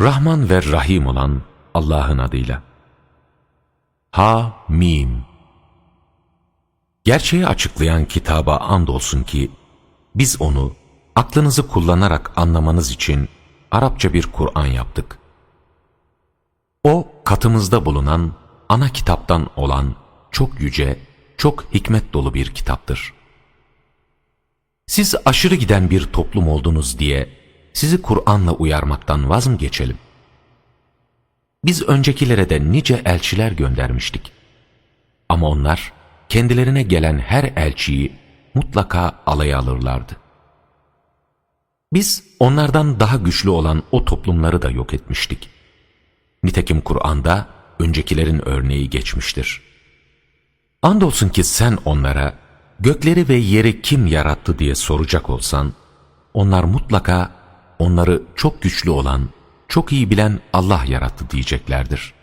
Rahman ve Rahim olan Allah'ın adıyla. Ha Mim Gerçeği açıklayan kitaba andolsun ki, biz onu aklınızı kullanarak anlamanız için Arapça bir Kur'an yaptık. O katımızda bulunan ana kitaptan olan çok yüce, çok hikmet dolu bir kitaptır. Siz aşırı giden bir toplum oldunuz diye sizi Kur'an'la uyarmaktan vaz mı geçelim? Biz öncekilere de nice elçiler göndermiştik. Ama onlar kendilerine gelen her elçiyi mutlaka alaya alırlardı. Biz onlardan daha güçlü olan o toplumları da yok etmiştik. Nitekim Kur'an'da öncekilerin örneği geçmiştir. Andolsun ki sen onlara gökleri ve yeri kim yarattı diye soracak olsan, onlar mutlaka onları çok güçlü olan, çok iyi bilen Allah yarattı diyeceklerdir.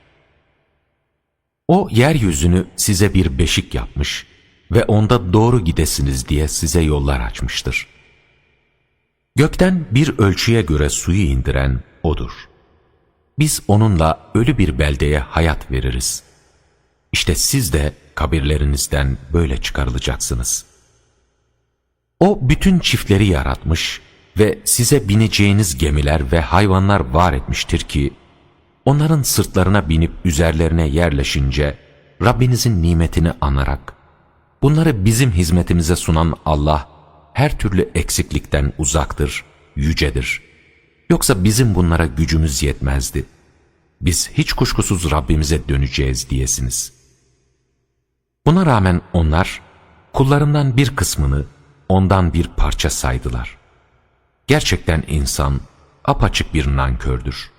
O yeryüzünü size bir beşik yapmış ve onda doğru gidesiniz diye size yollar açmıştır. Gökten bir ölçüye göre suyu indiren O'dur. Biz onunla ölü bir beldeye hayat veririz. İşte siz de kabirlerinizden böyle çıkarılacaksınız. O bütün çiftleri yaratmış ve size bineceğiniz gemiler ve hayvanlar var etmiştir ki, onların sırtlarına binip üzerlerine yerleşince, Rabbinizin nimetini anarak, bunları bizim hizmetimize sunan Allah, her türlü eksiklikten uzaktır, yücedir. Yoksa bizim bunlara gücümüz yetmezdi. Biz hiç kuşkusuz Rabbimize döneceğiz diyesiniz. Buna rağmen onlar, kullarından bir kısmını ondan bir parça saydılar. Gerçekten insan apaçık bir nankördür.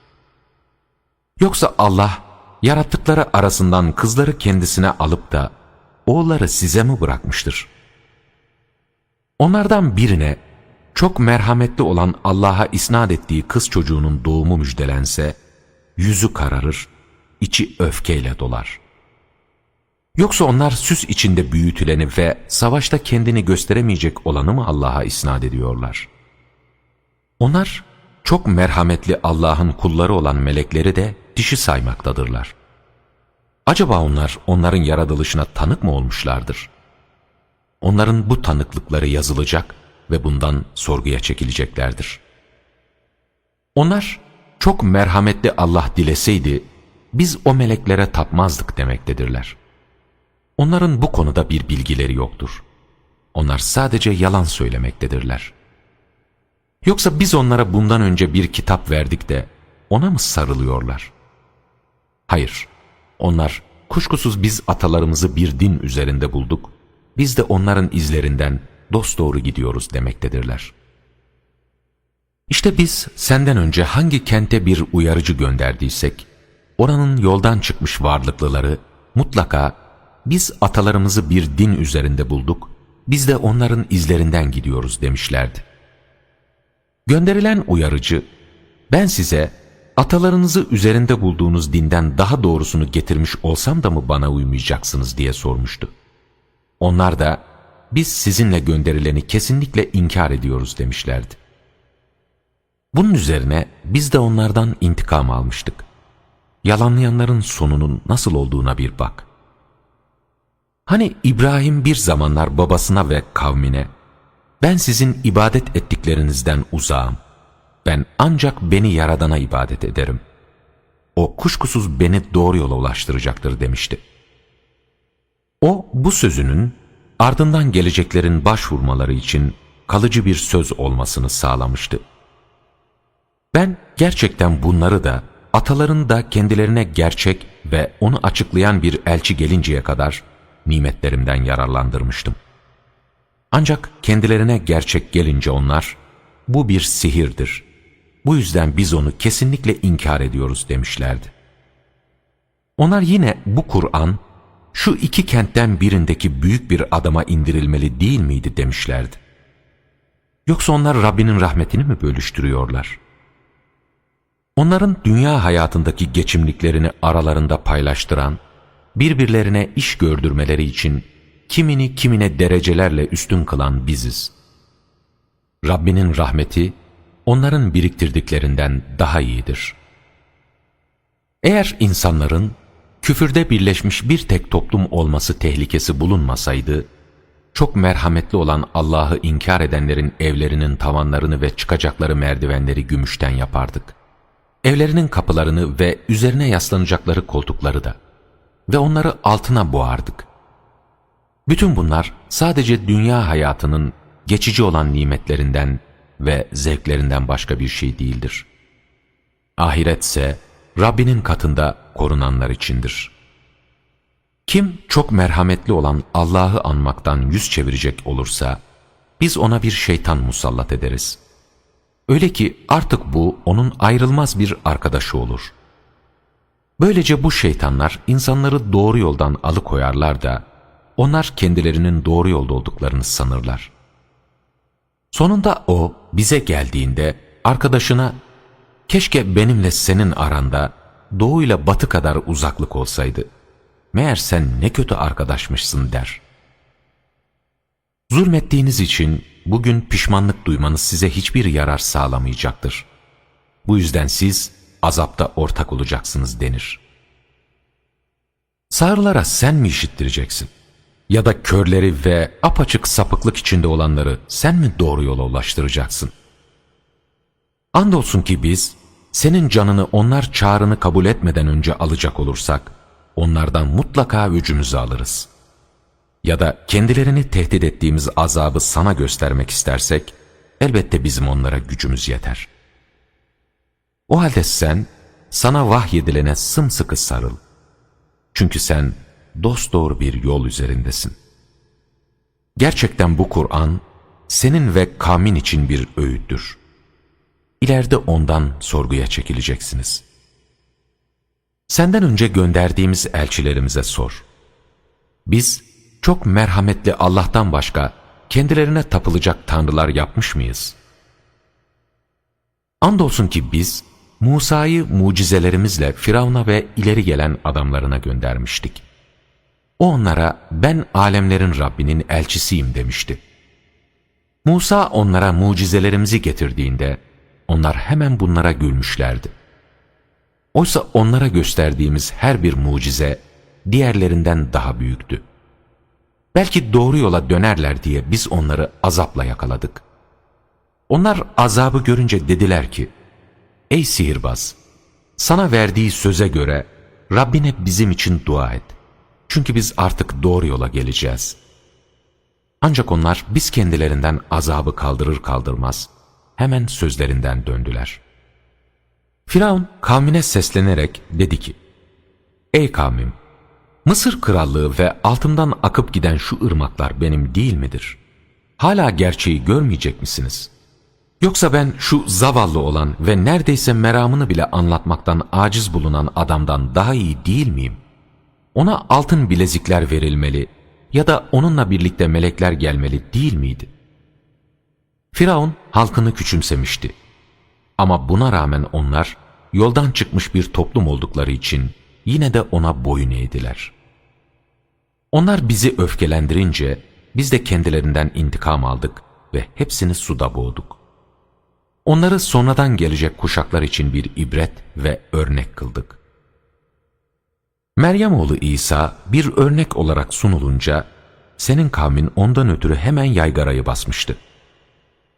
Yoksa Allah yarattıkları arasından kızları kendisine alıp da oğulları size mi bırakmıştır? Onlardan birine çok merhametli olan Allah'a isnat ettiği kız çocuğunun doğumu müjdelense, yüzü kararır, içi öfkeyle dolar. Yoksa onlar süs içinde büyütüleni ve savaşta kendini gösteremeyecek olanı mı Allah'a isnat ediyorlar? Onlar çok merhametli Allah'ın kulları olan melekleri de dişi saymaktadırlar. Acaba onlar onların yaratılışına tanık mı olmuşlardır? Onların bu tanıklıkları yazılacak ve bundan sorguya çekileceklerdir. Onlar çok merhametli Allah dileseydi biz o meleklere tapmazdık demektedirler. Onların bu konuda bir bilgileri yoktur. Onlar sadece yalan söylemektedirler. Yoksa biz onlara bundan önce bir kitap verdik de ona mı sarılıyorlar? Hayır, onlar kuşkusuz biz atalarımızı bir din üzerinde bulduk, biz de onların izlerinden dosdoğru gidiyoruz demektedirler. İşte biz senden önce hangi kente bir uyarıcı gönderdiysek, oranın yoldan çıkmış varlıklıları mutlaka biz atalarımızı bir din üzerinde bulduk, biz de onların izlerinden gidiyoruz demişlerdi. Gönderilen uyarıcı, ben size atalarınızı üzerinde bulduğunuz dinden daha doğrusunu getirmiş olsam da mı bana uymayacaksınız diye sormuştu. Onlar da biz sizinle gönderileni kesinlikle inkar ediyoruz demişlerdi. Bunun üzerine biz de onlardan intikam almıştık. Yalanlayanların sonunun nasıl olduğuna bir bak. Hani İbrahim bir zamanlar babasına ve kavmine, ben sizin ibadet ettiklerinizden uzağım. Ben ancak beni yaradana ibadet ederim. O kuşkusuz beni doğru yola ulaştıracaktır demişti. O bu sözünün ardından geleceklerin başvurmaları için kalıcı bir söz olmasını sağlamıştı. Ben gerçekten bunları da ataların da kendilerine gerçek ve onu açıklayan bir elçi gelinceye kadar nimetlerimden yararlandırmıştım. Ancak kendilerine gerçek gelince onlar, bu bir sihirdir. Bu yüzden biz onu kesinlikle inkar ediyoruz demişlerdi. Onlar yine bu Kur'an, şu iki kentten birindeki büyük bir adama indirilmeli değil miydi demişlerdi. Yoksa onlar Rabbinin rahmetini mi bölüştürüyorlar? Onların dünya hayatındaki geçimliklerini aralarında paylaştıran, birbirlerine iş gördürmeleri için kimini kimine derecelerle üstün kılan biziz. Rabbinin rahmeti onların biriktirdiklerinden daha iyidir. Eğer insanların küfürde birleşmiş bir tek toplum olması tehlikesi bulunmasaydı, çok merhametli olan Allah'ı inkar edenlerin evlerinin tavanlarını ve çıkacakları merdivenleri gümüşten yapardık. Evlerinin kapılarını ve üzerine yaslanacakları koltukları da ve onları altına boğardık. Bütün bunlar sadece dünya hayatının geçici olan nimetlerinden ve zevklerinden başka bir şey değildir. Ahiretse Rabbinin katında korunanlar içindir. Kim çok merhametli olan Allah'ı anmaktan yüz çevirecek olursa, biz ona bir şeytan musallat ederiz. Öyle ki artık bu onun ayrılmaz bir arkadaşı olur. Böylece bu şeytanlar insanları doğru yoldan alıkoyarlar da, onlar kendilerinin doğru yolda olduklarını sanırlar. Sonunda o bize geldiğinde arkadaşına keşke benimle senin aranda doğu ile batı kadar uzaklık olsaydı. Meğer sen ne kötü arkadaşmışsın der. Zulmettiğiniz için bugün pişmanlık duymanız size hiçbir yarar sağlamayacaktır. Bu yüzden siz azapta ortak olacaksınız denir. Sağırlara sen mi işittireceksin? Ya da körleri ve apaçık sapıklık içinde olanları sen mi doğru yola ulaştıracaksın? Andolsun ki biz, senin canını onlar çağrını kabul etmeden önce alacak olursak, onlardan mutlaka öcümüzü alırız. Ya da kendilerini tehdit ettiğimiz azabı sana göstermek istersek, elbette bizim onlara gücümüz yeter. O halde sen, sana vahyedilene sımsıkı sarıl. Çünkü sen dosdoğru bir yol üzerindesin. Gerçekten bu Kur'an, senin ve kavmin için bir öğüttür. İleride ondan sorguya çekileceksiniz. Senden önce gönderdiğimiz elçilerimize sor. Biz çok merhametli Allah'tan başka kendilerine tapılacak tanrılar yapmış mıyız? Andolsun ki biz Musa'yı mucizelerimizle Firavun'a ve ileri gelen adamlarına göndermiştik. O onlara ben alemlerin Rabbinin elçisiyim demişti. Musa onlara mucizelerimizi getirdiğinde onlar hemen bunlara gülmüşlerdi. Oysa onlara gösterdiğimiz her bir mucize diğerlerinden daha büyüktü. Belki doğru yola dönerler diye biz onları azapla yakaladık. Onlar azabı görünce dediler ki, Ey sihirbaz! Sana verdiği söze göre Rabbine bizim için dua et. Çünkü biz artık doğru yola geleceğiz. Ancak onlar biz kendilerinden azabı kaldırır kaldırmaz hemen sözlerinden döndüler. Firavun kavmine seslenerek dedi ki, Ey kavmim! Mısır krallığı ve altından akıp giden şu ırmaklar benim değil midir? Hala gerçeği görmeyecek misiniz? Yoksa ben şu zavallı olan ve neredeyse meramını bile anlatmaktan aciz bulunan adamdan daha iyi değil miyim? Ona altın bilezikler verilmeli ya da onunla birlikte melekler gelmeli değil miydi? Firavun halkını küçümsemişti. Ama buna rağmen onlar yoldan çıkmış bir toplum oldukları için yine de ona boyun eğdiler. Onlar bizi öfkelendirince biz de kendilerinden intikam aldık ve hepsini suda boğduk. Onları sonradan gelecek kuşaklar için bir ibret ve örnek kıldık. Meryem oğlu İsa bir örnek olarak sunulunca senin kavmin ondan ötürü hemen yaygarayı basmıştı.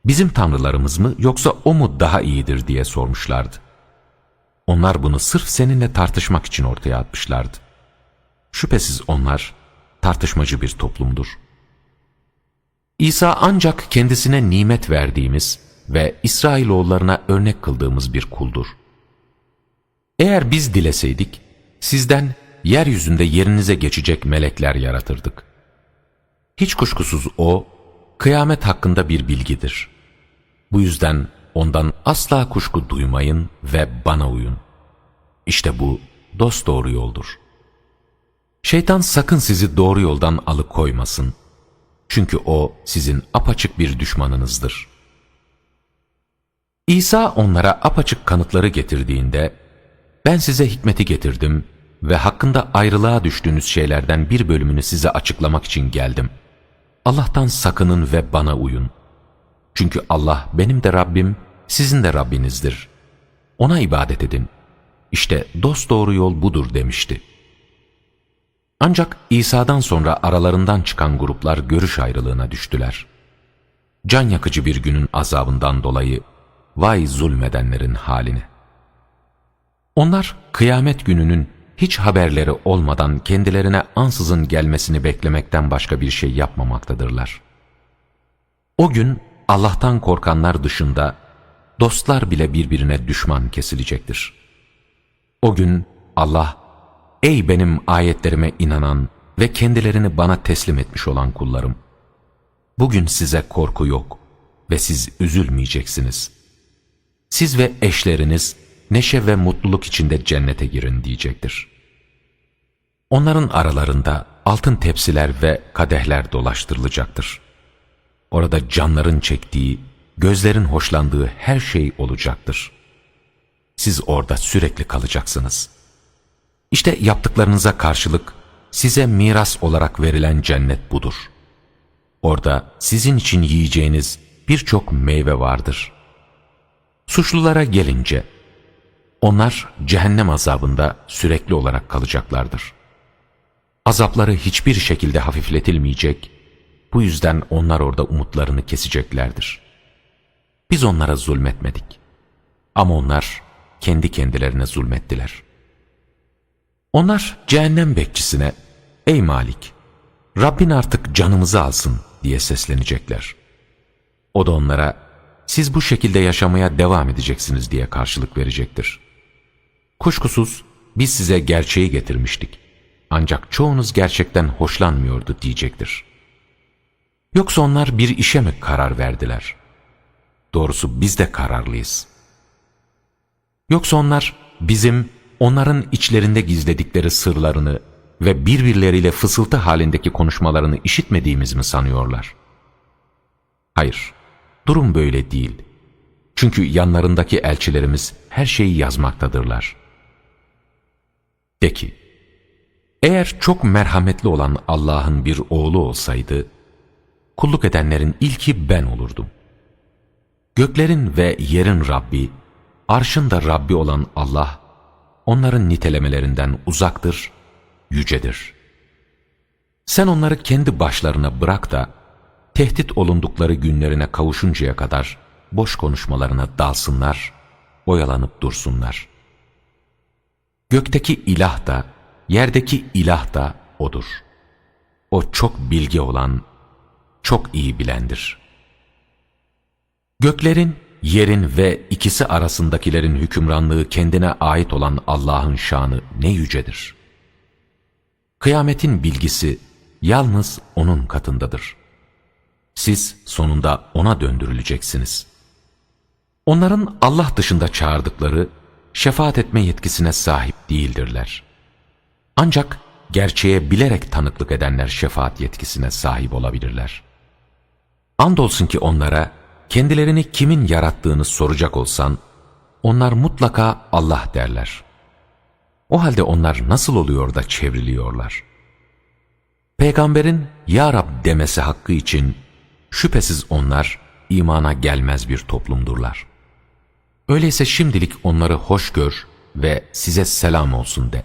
Bizim tanrılarımız mı yoksa o mu daha iyidir diye sormuşlardı. Onlar bunu sırf seninle tartışmak için ortaya atmışlardı. Şüphesiz onlar tartışmacı bir toplumdur. İsa ancak kendisine nimet verdiğimiz ve İsrailoğullarına örnek kıldığımız bir kuldur. Eğer biz dileseydik, sizden yeryüzünde yerinize geçecek melekler yaratırdık. Hiç kuşkusuz o, kıyamet hakkında bir bilgidir. Bu yüzden ondan asla kuşku duymayın ve bana uyun. İşte bu dosdoğru yoldur. Şeytan sakın sizi doğru yoldan alıkoymasın. Çünkü o sizin apaçık bir düşmanınızdır. İsa onlara apaçık kanıtları getirdiğinde, ben size hikmeti getirdim ve hakkında ayrılığa düştüğünüz şeylerden bir bölümünü size açıklamak için geldim. Allah'tan sakının ve bana uyun. Çünkü Allah benim de Rabbim, sizin de Rabbinizdir. Ona ibadet edin. işte dosdoğru yol budur demişti. Ancak İsa'dan sonra aralarından çıkan gruplar görüş ayrılığına düştüler. Can yakıcı bir günün azabından dolayı vay zulmedenlerin haline. Onlar kıyamet gününün hiç haberleri olmadan kendilerine ansızın gelmesini beklemekten başka bir şey yapmamaktadırlar. O gün Allah'tan korkanlar dışında dostlar bile birbirine düşman kesilecektir. O gün Allah, ey benim ayetlerime inanan ve kendilerini bana teslim etmiş olan kullarım, bugün size korku yok ve siz üzülmeyeceksiniz. Siz ve eşleriniz neşe ve mutluluk içinde cennete girin diyecektir. Onların aralarında altın tepsiler ve kadehler dolaştırılacaktır. Orada canların çektiği, gözlerin hoşlandığı her şey olacaktır. Siz orada sürekli kalacaksınız. İşte yaptıklarınıza karşılık size miras olarak verilen cennet budur. Orada sizin için yiyeceğiniz birçok meyve vardır. Suçlulara gelince, onlar cehennem azabında sürekli olarak kalacaklardır. Azapları hiçbir şekilde hafifletilmeyecek, bu yüzden onlar orada umutlarını keseceklerdir. Biz onlara zulmetmedik. Ama onlar kendi kendilerine zulmettiler. Onlar cehennem bekçisine, ''Ey Malik, Rabbin artık canımızı alsın.'' diye seslenecekler. O da onlara, ''Siz bu şekilde yaşamaya devam edeceksiniz.'' diye karşılık verecektir. Kuşkusuz biz size gerçeği getirmiştik. Ancak çoğunuz gerçekten hoşlanmıyordu diyecektir. Yoksa onlar bir işe mi karar verdiler? Doğrusu biz de kararlıyız. Yoksa onlar bizim onların içlerinde gizledikleri sırlarını ve birbirleriyle fısıltı halindeki konuşmalarını işitmediğimiz mi sanıyorlar? Hayır, durum böyle değil. Çünkü yanlarındaki elçilerimiz her şeyi yazmaktadırlar. De ki, eğer çok merhametli olan Allah'ın bir oğlu olsaydı, kulluk edenlerin ilki ben olurdum. Göklerin ve yerin Rabbi, arşın da Rabbi olan Allah, onların nitelemelerinden uzaktır, yücedir. Sen onları kendi başlarına bırak da, tehdit olundukları günlerine kavuşuncaya kadar boş konuşmalarına dalsınlar, oyalanıp dursunlar. Gökteki ilah da, yerdeki ilah da O'dur. O çok bilgi olan, çok iyi bilendir. Göklerin, yerin ve ikisi arasındakilerin hükümranlığı kendine ait olan Allah'ın şanı ne yücedir. Kıyametin bilgisi yalnız O'nun katındadır. Siz sonunda O'na döndürüleceksiniz. Onların Allah dışında çağırdıkları, şefaat etme yetkisine sahip değildirler. Ancak gerçeğe bilerek tanıklık edenler şefaat yetkisine sahip olabilirler. Andolsun ki onlara kendilerini kimin yarattığını soracak olsan, onlar mutlaka Allah derler. O halde onlar nasıl oluyor da çevriliyorlar? Peygamberin Ya Rab demesi hakkı için şüphesiz onlar imana gelmez bir toplumdurlar. Öyleyse şimdilik onları hoş gör ve size selam olsun de.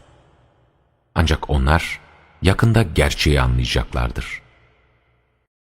Ancak onlar yakında gerçeği anlayacaklardır.''